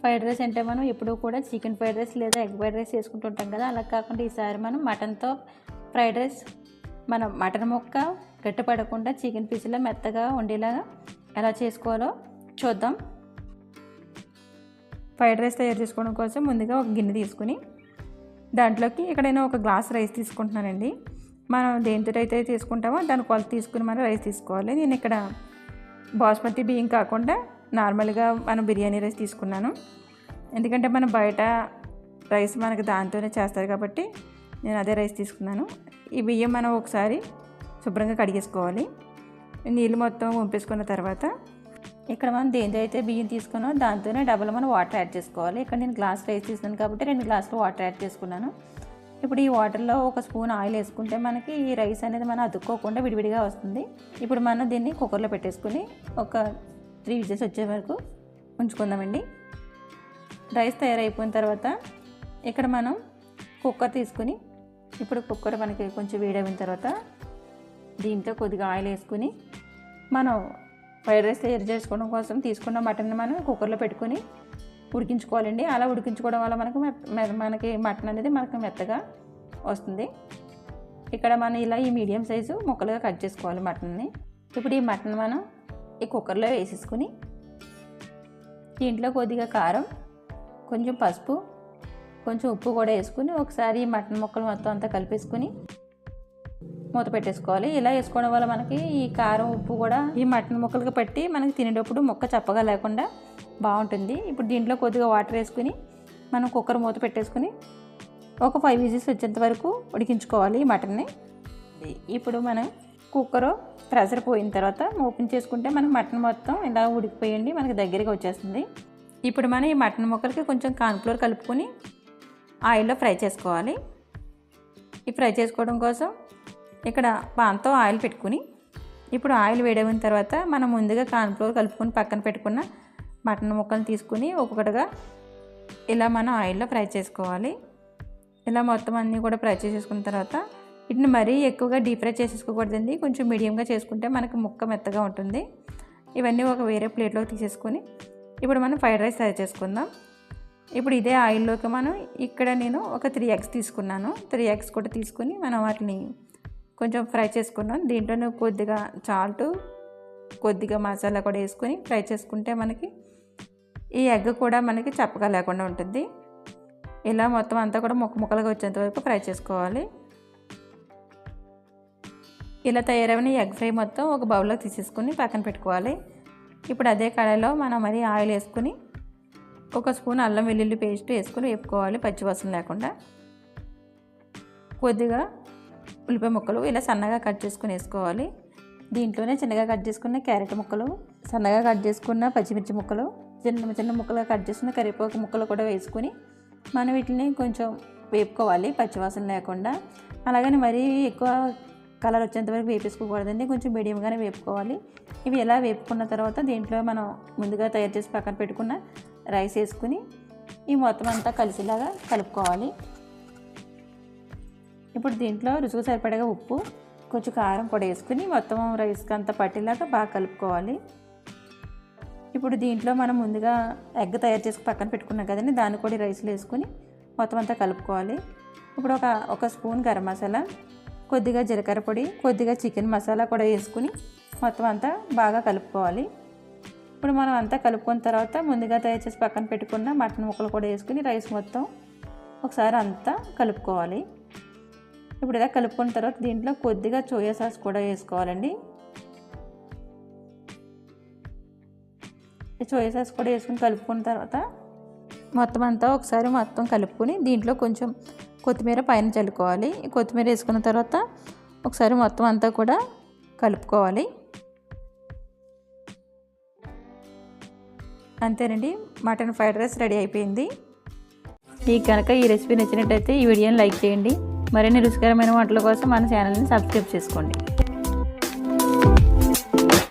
Fried rice అంటే మనం ఎప్పుడూ కూడా చికెన్ ఫ్రైడ్ రైస్ లేదా ఎగ్ ఫ్రైడ్ రైస్ చేసుకుంటుంటాం కదా. అలా కాకుండా ఈసారి మనం మటన్తో ఫ్రైడ్ రైస్ మనం మటన్ ముక్క గట్టిపడకుండా చికెన్ పీసులో మెత్తగా ఉండేలాగా ఎలా చేసుకోవాలో చూద్దాం. ఫ్రైడ్ రైస్ తయారు చేసుకోవడం కోసం ముందుగా ఒక గిన్నె తీసుకుని దాంట్లోకి ఇక్కడ నేను ఒక గ్లాస్ రైస్ తీసుకుంటున్నానండి. మనం దేంతో అయితే తీసుకుంటామో దాని కొలత తీసుకుని మనం రైస్ తీసుకోవాలి. నేను ఇక్కడ బాస్మతి బియ్యం కాకుండా నార్మల్గా మనం బిర్యానీ రైస్ తీసుకున్నాను. ఎందుకంటే మనం బయట రైస్ మనకి దాంతోనే చేస్తారు కాబట్టి నేను అదే రైస్ తీసుకున్నాను. ఈ బియ్యం మనం ఒకసారి శుభ్రంగా కడిగేసుకోవాలి. నీళ్ళు మొత్తం వంపేసుకున్న తర్వాత ఇక్కడ మనం దేంతో అయితే బియ్యం తీసుకున్నాం దాంతోనే డబల్ మనం వాటర్ యాడ్ చేసుకోవాలి. ఇక్కడ నేను గ్లాస్ రైస్ తీసుకున్నాను కాబట్టి రెండు గ్లాసులు వాటర్ యాడ్ చేసుకున్నాను. ఇప్పుడు ఈ వాటర్లో ఒక స్పూన్ ఆయిల్ వేసుకుంటే మనకి ఈ రైస్ అనేది మనం అతుక్కోకుండా విడివిడిగా వస్తుంది. ఇప్పుడు మనం దీన్ని కుక్కర్లో పెట్టేసుకుని ఒక త్రీ విజిల్స్ వచ్చే వరకు ఉంచుకుందామండి. రైస్ తయారైపోయిన తర్వాత ఇక్కడ మనం కుక్కర్ తీసుకుని ఇప్పుడు కుక్కర్ మనకి కొంచెం వేడైన తర్వాత దీంట్లో కొద్దిగా ఆయిల్ వేసుకుని మనం ఫ్రైడ్ రైస్ తయారు చేసుకోవడం కోసం తీసుకున్న మటన్ మనం కుక్కర్లో పెట్టుకొని ఉడికించుకోవాలండి. అలా ఉడికించుకోవడం వల్ల మనకు మె- మనకి మటన్ అనేది మనకు మెత్తగా వస్తుంది. ఇక్కడ మనం ఇలా ఈ మీడియం సైజు ముక్కలుగా కట్ చేసుకోవాలి మటన్ని. ఇప్పుడు ఈ మటన్ మనం ఈ కుక్కర్లో వేసేసుకుని దీంట్లో కొద్దిగా కారం కొంచెం పసుపు కొంచెం ఉప్పు కూడా వేసుకుని ఒకసారి మటన్ ముక్కలు మొత్తం అంతా కలిపేసుకుని మూత పెట్టేసుకోవాలి. ఇలా వేసుకోవడం వల్ల మనకి ఈ కారం ఉప్పు కూడా ఈ మటన్ ముక్కలకి పట్టి మనకి తినేటప్పుడు ముక్క చప్పగా లేకుండా బాగుంటుంది. ఇప్పుడు దీంట్లో కొద్దిగా వాటర్ వేసుకుని మనం కుక్కర్ మూత పెట్టేసుకుని ఒక ఫైవ్ విజిల్స్ వచ్చేంత వరకు ఉడికించుకోవాలి ఈ మటన్ని. ఇప్పుడు మనం కుక్కర్ ప్రెషర్ పోయిన తర్వాత ఓపెన్ చేసుకుంటే మనకి మటన్ మొత్తం ఇలా ఉడికిపోయండి మనకి దగ్గరికి వచ్చేస్తుంది. ఇప్పుడు మనం ఈ మటన్ ముక్కలకి కొంచెం కాన్ఫ్లోర్ కలుపుకొని ఆయిల్లో ఫ్రై చేసుకోవాలి. ఈ ఫ్రై చేసుకోవడం కోసం ఇక్కడ పాన్తో ఆయిల్ పెట్టుకుని ఇప్పుడు ఆయిల్ వేడైన తర్వాత మనం ముందుగా కాన్ఫ్లోర్ కలుపుకొని పక్కన పెట్టుకున్న మటన్ ముక్కలు తీసుకుని ఒక్కొక్కటిగా ఇలా మనం ఆయిల్లో ఫ్రై చేసుకోవాలి. ఇలా మొత్తం అన్నీ కూడా ఫ్రై చేసేసుకున్న తర్వాత వీటిని మరీ ఎక్కువగా డీప్ ఫ్రై చేసేసుకోకూడదండి. కొంచెం మీడియంగా చేసుకుంటే మనకి ముక్క మెత్తగా ఉంటుంది. ఇవన్నీ ఒక వేరే ప్లేట్లోకి తీసేసుకొని ఇప్పుడు మనం ఫ్రైడ్ రైస్ తయారు చేసుకుందాం. ఇప్పుడు ఇదే ఆయిల్లోకి మనం ఇక్కడ నేను ఒక త్రీ ఎగ్స్ తీసుకున్నాను. త్రీ ఎగ్స్ కూడా తీసుకుని మనం వాటిని కొంచెం ఫ్రై చేసుకున్నాం దీంట్లోనే కొద్దిగా చాల్ట్ కొద్దిగా మసాలా కూడా వేసుకొని ఫ్రై చేసుకుంటే మనకి ఈ ఎగ్ కూడా మనకి చప్పగా లేకుండా ఉంటుంది. ఇలా మొత్తం అంతా కూడా ముక్క ముక్కలుగా వచ్చేంత వరకు ఫ్రై చేసుకోవాలి. ఇలా తయారైన ఎగ్ ఫ్రై మొత్తం ఒక బౌల్లో తీసేసుకుని పక్కన పెట్టుకోవాలి. ఇప్పుడు అదే కడాయిలో మనం మరి ఆయిల్ వేసుకుని ఒక స్పూన్ అల్లం వెల్లుల్లి పేస్ట్ వేసుకుని వేపుకోవాలి పచ్చివాసన లేకుండా. కొద్దిగా ఉల్లిపాయ ముక్కలు ఇలా సన్నగా కట్ చేసుకుని వేసుకోవాలి. దీంట్లోనే చిన్నగా కట్ చేసుకున్న క్యారెట్ ముక్కలు సన్నగా కట్ చేసుకున్న పచ్చిమిర్చి ముక్కలు చిన్న చిన్న ముక్కలుగా కట్ చేసుకున్న కరివేపాకు ముక్కలు కూడా వేసుకుని మనం వీటిని కొంచెం వేపుకోవాలి పచ్చివాసన లేకుండా. అలాగని మరీ ఎక్కువ కలర్ వచ్చేంతవరకు వేపేసుకోకూడదండి. కొంచెం మీడియంగానే వేపుకోవాలి. ఇవి ఎలా వేపుకున్న తర్వాత దీంట్లో మనం ముందుగా తయారు చేసి పక్కన పెట్టుకున్న రైస్ వేసుకుని ఈ మొత్తం అంతా కలిసేలాగా కలుపుకోవాలి. ఇప్పుడు దీంట్లో రుచికి సరిపడగా ఉప్పు కొంచెం కారం కూడా వేసుకుని మొత్తం రైస్కి అంతా పట్టేలాగా బాగా కలుపుకోవాలి. ఇప్పుడు దీంట్లో మనం ముందుగా ఎగ్ తయారు చేసి పక్కన పెట్టుకున్నాం కదండి. దాన్ని కూడా రైస్లో వేసుకుని మొత్తం అంతా కలుపుకోవాలి. ఇప్పుడు ఒక ఒక స్పూన్ గరం మసాలా కొద్దిగా జీలకర్ర పొడి కొద్దిగా చికెన్ మసాలా కూడా వేసుకుని మొత్తం అంతా బాగా కలుపుకోవాలి. ఇప్పుడు మనం అంతా కలుపుకున్న తర్వాత ముందుగా తయారు చేసి పక్కన పెట్టుకున్న మటన్ ముక్కలు కూడా వేసుకుని రైస్ మొత్తం ఒకసారి అంతా కలుపుకోవాలి. ఇప్పుడు ఇలా కలుపుకున్న తర్వాత దీంట్లో కొద్దిగా సోయా సాస్ కూడా వేసుకోవాలండి. ఈ సోయా సాస్ కూడా వేసుకుని కలుపుకున్న తర్వాత మొత్తం అంతా ఒకసారి మొత్తం కలుపుకొని దీంట్లో కొంచెం కొత్తిమీర పైన చల్లుకోవాలి. కొత్తిమీర వేసుకున్న తర్వాత ఒకసారి మొత్తం అంతా కూడా కలుపుకోవాలి. అంతేనండి మటన్ ఫ్రైడ్ రైస్ రెడీ అయిపోయింది. మీకు కనుక ఈ రెసిపీ నచ్చినట్టయితే ఈ వీడియోని లైక్ చేయండి. మరిన్ని రుచికరమైన వంటల కోసం మన ఛానల్ని సబ్స్క్రైబ్ చేసుకోండి.